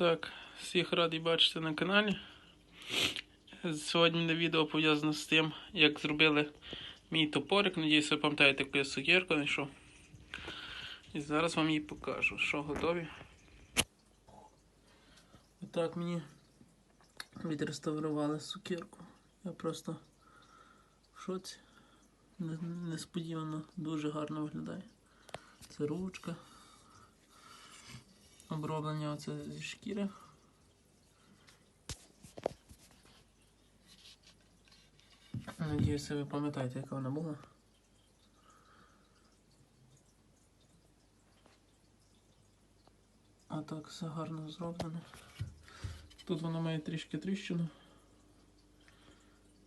Так, всіх радий бачити на каналі. Сьогодні відео пов'язане з тим, як зробили мій топорик. Надіюсь, ви пам'ятаєте, яку я сукерку знайшов. І зараз вам її покажу. Що готові? Отак мені відреставрували сукерку. Я просто в шоці. Несподівано дуже гарно виглядає. Це ручка. Оброблення оце зі шкіри. Надіюся, ви пам'ятаєте, яка вона була. А так все гарно зроблено. Тут вона має трішки тріщину.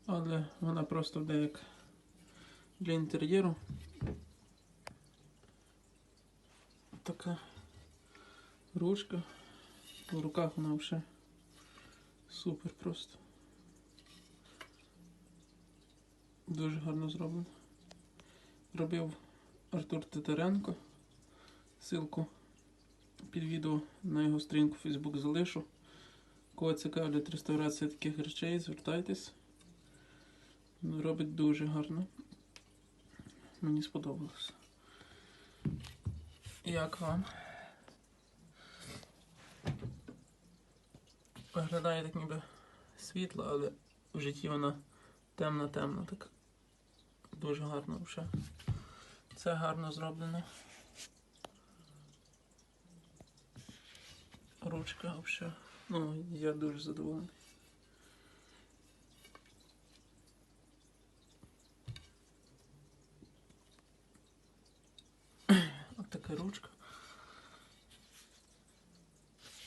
Але вона просто йде як для інтер'єру. Така ручка. В руках вона вже супер просто. Дуже гарно зроблено. Робив Артур Титаренко. Силку під відео на його сторінку Facebook залишу. Кого цікавлять реставрація таких речей, звертайтесь. Ну, Робить дуже гарно. Мені сподобалось. Як вам? Виглядає так ніби світло, але в житті вона темна-темна така. Дуже гарно вже. Це гарно зроблено. Ручка взагалі. Ну, я дуже задоволений. От така ручка.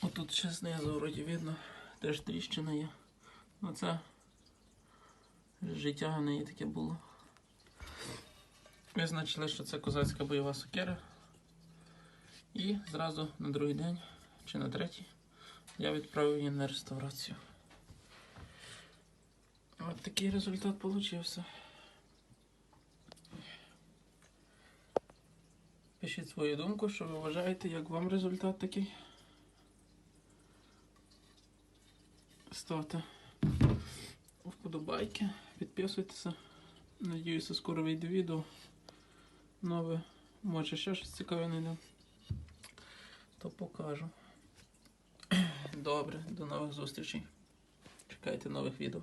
Отут ще знизу вроді видно, теж тріщина є. Оце життя в неї таке було. Визначили, що це козацька бойова сокира. І зразу на другий день чи на третій я відправив її на реставрацію. От такий результат получився. Пишіть свою думку, що ви вважаєте, як вам результат такий. Ставте вподобайки, підписуйтеся. Надіюся, скоро вийде відео. Нове, може ще щось цікаве знайдемо. То покажу. Добре, до нових зустрічей. Чекайте нових відео.